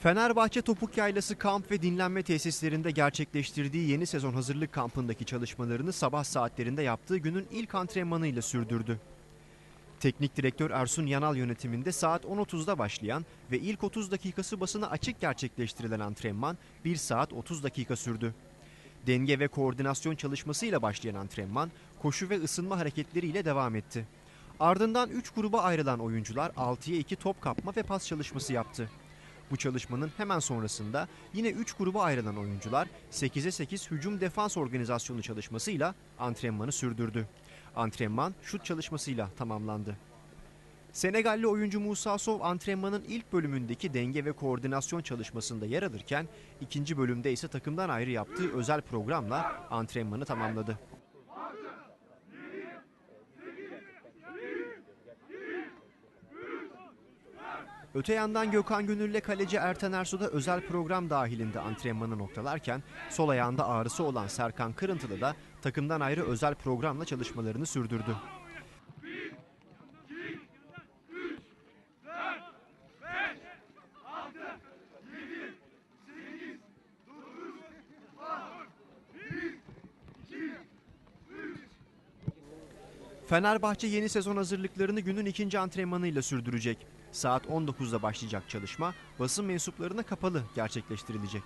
Fenerbahçe Topuk Yaylası kamp ve dinlenme tesislerinde gerçekleştirdiği yeni sezon hazırlık kampındaki çalışmalarını sabah saatlerinde yaptığı günün ilk antrenmanıyla sürdürdü. Teknik direktör Ersun Yanal yönetiminde saat 10.30'da başlayan ve ilk 30 dakikası basına açık gerçekleştirilen antrenman 1 saat 30 dakika sürdü. Denge ve koordinasyon çalışmasıyla başlayan antrenman koşu ve ısınma hareketleriyle devam etti. Ardından 3 gruba ayrılan oyuncular 6'ya 2 top kapma ve pas çalışması yaptı. Bu çalışmanın hemen sonrasında yine 3 gruba ayrılan oyuncular 8'e 8 hücum defans organizasyonu çalışmasıyla antrenmanı sürdürdü. Antrenman şut çalışmasıyla tamamlandı. Senegalli oyuncu Musa Sov antrenmanın ilk bölümündeki denge ve koordinasyon çalışmasında yer alırken ikinci bölümde ise takımdan ayrı yaptığı özel programla antrenmanı tamamladı. Öte yandan Gökhan Gönül'le kaleci Ertan Ersu da özel program dahilinde antrenmanı noktalarken sol ayağında ağrısı olan Serkan Kırıntılı da takımdan ayrı özel programla çalışmalarını sürdürdü. Fenerbahçe yeni sezon hazırlıklarını günün ikinci antrenmanıyla sürdürecek. Saat 19'da başlayacak çalışma basın mensuplarına kapalı gerçekleştirilecek.